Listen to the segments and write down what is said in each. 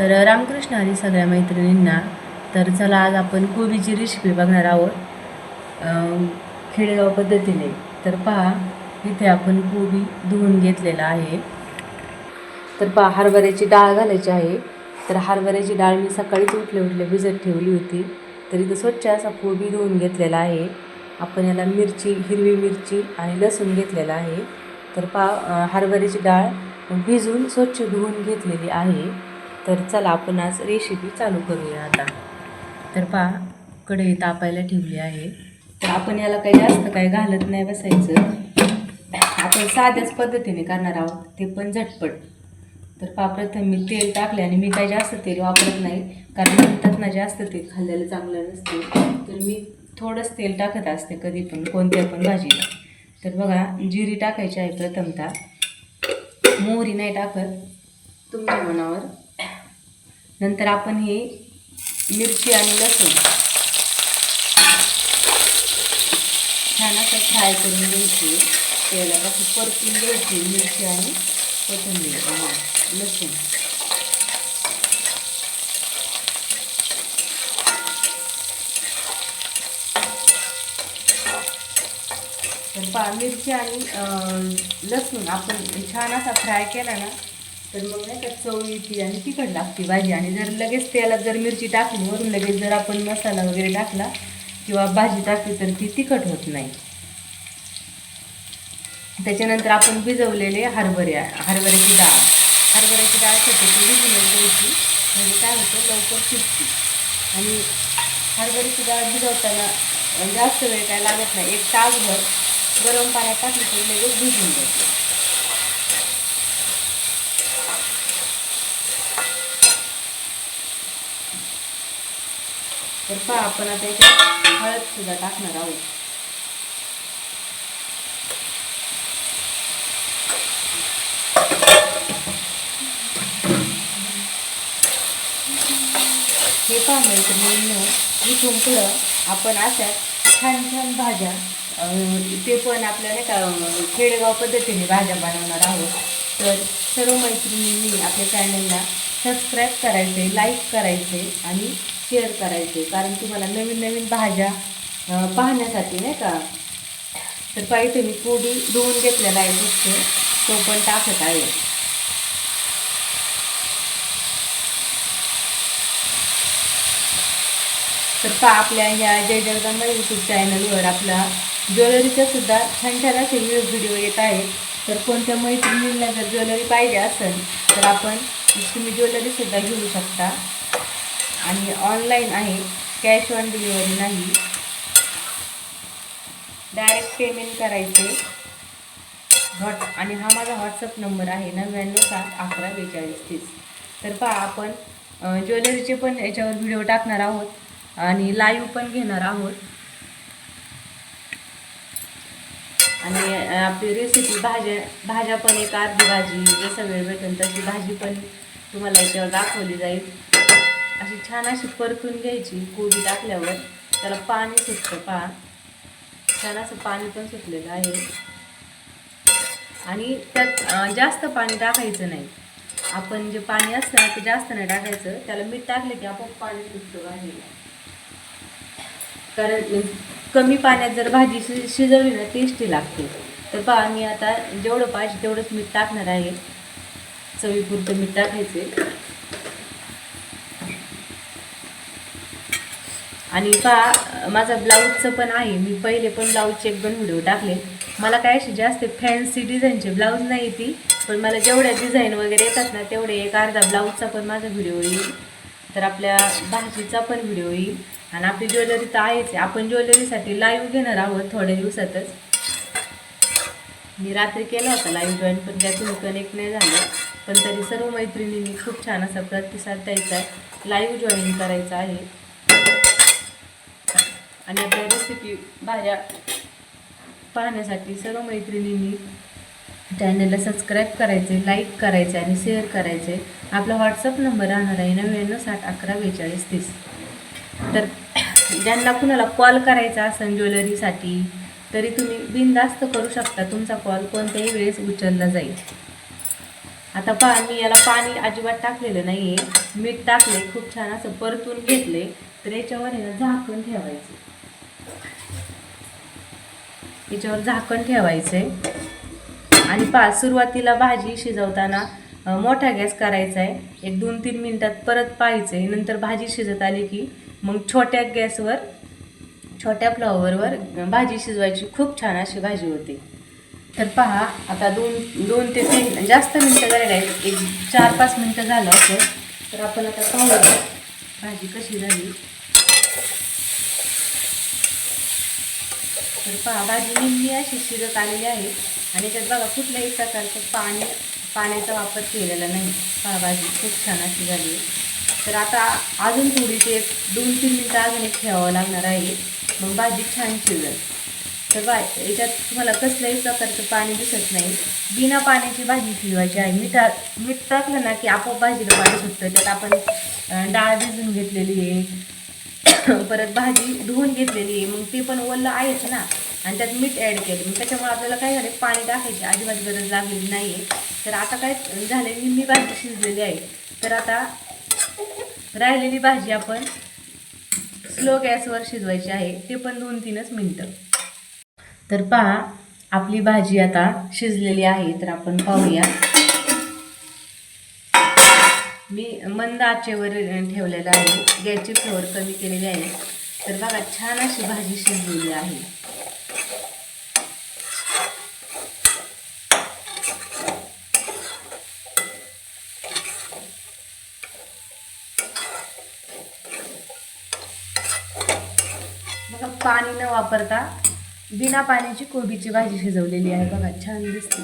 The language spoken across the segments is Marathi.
तर रामकृष्ण हरी सगळ्या मैत्रिणींना तर चला आज आपण कोबीची रेसिपी बघणार आहोत. खेडेगाव पद्धतीने. तर पहा इथे आपण कोबी धुवून घेतलेला आहे. तर पहा हरभऱ्याची डाळ घालायची आहे. तर हरभऱ्याची डाळ मी सकाळीच उठले उठले भिजत ठेवली होती. तर इथं स्वच्छ असा कोबी धुवून घेतलेला आहे. आपण याला मिरची हिरवी मिरची आणि लसूण घेतलेला आहे. तर पा हरभऱ्याची डाळ भिजून स्वच्छ धुवून घेतलेली आहे. तर चला आपण आज रेसिपी चालू करूया आता. तर पहा कढई तापायला ठेवली आहे. तर आपण याला काही जास्त काही घालत नाही बसायचं. आपण साध्याच पद्धतीने करणार आहोत ते पण झटपट. तर पहा प्रथम मी तेल टाकले आणि मी काही जास्त तेल वापरत नाही कारण म्हणतात ना जास्त तेल खाल्लेलं चांगलं नसते. तर मी थोडंच तेल टाकत असते कधी पण कोणत्या पण भाजीला. तर बघा जिरी टाकायची आहे प्रथमतः. मोहरी नाही टाकत तुमच्या मनावर. नंतर आपण हे मिरची आणि लसूण छान असं फ्राय करून घ्यायची. तेलापासून परतून घ्यायची मिरची आणि कोथिंबीर लसूण. तर पहा मिरची आणि लसूण आपण छान असा फ्राय केला ना तर मग नाही का चव येते आणि तिखट लागते भाजी. आणि जर लगेच त्याला जर मिरची टाकली वरून लगेच जर आपण मसाला वगैरे टाकला किंवा भाजी टाकली तर ती तिखट होत नाही. त्याच्यानंतर आपण भिजवलेले हरभरे हरभऱ्याची डाळ. हरभऱ्याची डाळ छोटी ती भिजवून द्यायची म्हणजे काय होतं? लवकर शिजते. आणि हरभऱ्याची डाळ भिजवताना जास्त वेळ काय लागत नाही. एक तासभर गरम पाण्यात टाकली की लगेच भिजून जाते. तर पहा आपण आता इथे हळद सुद्धा टाकणार आहोत. हे पहा मैत्रिणींनो इथून पुढं आपण अशा छान छान भाज्या ते पण आपल्या नाही का खेडेगाव पद्धतीने भाज्या बनवणार आहोत. तर सर्व मैत्रिणींनी आपल्या चॅनलला सबस्क्राईब करायचे लाईक करायचे आणि शेअर करायचे कारण तुम्हाला नवीन नवीन भाज्या पाहण्यासाठी नाही का? तर पाहिजे मी कोबी धुवून घेतलेला आहे फक्त. तो पण टाकत आहे. तर पहा आपल्या ह्या जय जगदंबा यूट्यूब चॅनलवर आपला ज्वेलरीचा सुद्धा छान छान असे व्हिडिओ येत आहेत. तर कोणत्या मैत्रिणींना जर ज्वेलरी पाहिजे असेल तर आपण तुम्ही ज्वेलरीसुद्धा घेऊ शकता. आणि ऑनलाईन आहे कॅश ऑन डिलिव्हरी नाही. डायरेक्ट पेमेंट करायचे. व्हॉट आणि हा माझा व्हॉट्सअप नंबर आहे नव्याण्णव सात अकरा बेचाळीस तीस. तर पहा आपण ज्वेलरीचे पण याच्यावर व्हिडिओ टाकणार आहोत आणि लाईव्ह पण घेणार आहोत. आणि आपली रेसिपी भाज्या भाज्या पण एक अर्धी भाजी जसं वेळ भेटेल तशी भाजी पण तुम्हाला याच्यावर दाखवली जाईल. अशी छान अशी परतून घ्यायची कोबी टाकल्यावर. त्याला पाणी सुटतं पहा. छान असं पाणी पण सुटलेलं आहे. आणि त्यात जास्त पाणी टाकायचं नाही. आपण जे पाणी असतं ना ते जास्त नाही टाकायचं. त्याला मीठ टाकलं की आपण पाणी सुटतं भाजीला कारण कमी पाण्यात जर भाजी शि शिजवली ना टेस्टी लागते. तर पहा मी आता जेवढं पाहिजे तेवढंच मीठ टाकणार आहे. चवीपुरतं मीठ टाकायचे आणि पा माझा ब्लाऊजचं पण आहे. मी पहिले पण ब्लाऊजचे एक दोन व्हिडिओ टाकले. मला काय असे जास्त फॅन्सी डिझाईनचे ब्लाऊज नाही ती पण मला जेवढ्या डिझाईन वगैरे येतात ना तेवढे एक अर्धा ब्लाऊजचा पण माझा व्हिडिओ येईल. तर आपल्या भाजीचा पण व्हिडिओ येईल. आणि आपली ज्वेलरी तर आहेच. आहे. आपण ज्वेलरीसाठी लाईव्ह घेणार आहोत थोड्या दिवसातच. मी रात्री केला होता लाईव्ह जॉईन पण त्यातून कनेक्ट नाही झालं. पण तरी सर्व मैत्रिणींनी खूप छान असा प्रतिसाद द्यायचा आहे. लाईव्ह जॉईन करायचं आहे. आणि आपल्या रेसिपी भाज्या पाहण्यासाठी सर्व मैत्रिणींनी चॅनलला सबस्क्राईब करायचे लाईक करायचे आणि शेअर करायचे. आपला व्हॉट्सअप नंबर राहणार आहे नव्याण्णव साठ अकरा बेचाळीस तीस. तर ज्यांना कुणाला कॉल करायचा असेल ज्वेलरीसाठी तरी तुम्ही बिनधास्त करू शकता तुमचा कॉल कोणत्याही वेळेस उचलला जाईल. आता पा मी याला पाणी अजिबात टाकलेलं नाही आहे मीठ टाकले खूप छान असं परतून घेतले तर याच्यावर याला झाकून झाकण ठेवायचं. याच्यावर झाकण ठेवायचं. आहे आणि पा सुरुवातीला भाजी शिजवताना मोठा गॅस करायचा आहे एक दोन तीन मिनटात परत पाहायचं आहे नंतर भाजी शिजत आली की मग छोट्या गॅसवर छोट्या फ्लॉवरवर भाजी शिजवायची. खूप छान अशी भाजी होते. तर पहा आता दोन दोन ते तीन जास्त मिनटं झालेले आहेत एक चार पाच मिनटं झालं असेल. तर आपण आता पाहूया भाजी कशी झाली. तर पहा भाजी निम्मी अशी शिजत आलेली आहे. आणि त्यात बघा कुठल्याही प्रकारचं पाणी पाण्याचा वापर केलेला नाही. पहा भाजी खूप छान अशी झाली. तर आता अजून थोडी ते दोन तीन मिनटं अजून एक ठेवावं लागणार आहे. मग भाजी छान शिजेल. तर बा याच्यात तुम्हाला कसल्याही प्रकारचं पाणी दिसत नाही. बिना पाण्याची भाजी शिजवायची आहे. मीठ मीठ टाकलं ना की आपोआप भाजीला पाणी सुटतं. त्यात आपण डाळ भिजून घेतलेली आहे. परत भाजी धुवून घेतलेली आहे. मग ते पण ओलं आहेच ना. आणि त्यात मीठ ॲड केलं. मग त्याच्यामुळे आपल्याला काय झालं? पाणी टाकायची अजिबात गरज लागलेली नाही आहे तर आता काय झालं निम्मी भाजी शिजलेली आहे. तर आता राहिलेली भाजी आपण स्लो गॅसवर शिजवायची आहे. ते पण दोन तीनच मिनटं. तर पहा आपली भाजी आता शिजलेली आहे. तर आपण पाहूया. मी मंद आचेवर ठेवलेलं आहे. गॅसची फ्लोअर कमी केलेली आहे. तर बघा छान अशी भाजी शिजलेली आहे. बघा पाणी न वापरता बिना पाण्याची कोबीची भाजी शिजवलेली आहे. बघा छान दिसते.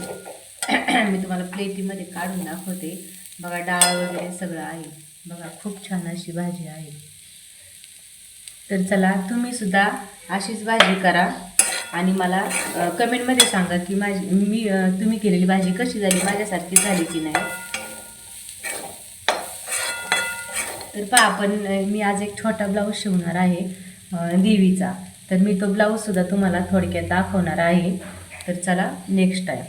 मी तुम्हाला प्लेटीमध्ये काढून दाखवते. बघा डाळ वगैरे सगळं आहे. बघा खूप छान अशी भाजी आहे. तर चला तुम्ही सुद्धा अशीच भाजी करा आणि मला कमेंटमध्ये सांगा की माझी मी तुम्ही केलेली भाजी कशी झाली माझ्यासारखी झाली की नाही. तर पहा आपण मी आज एक छोटा ब्लाऊज शिवणार आहे देवीचा. तर मी तो ब्लाऊजसुद्धा तुम्हाला थोडक्यात दाखवणार आहे. तर चला नेक्स्ट टाईम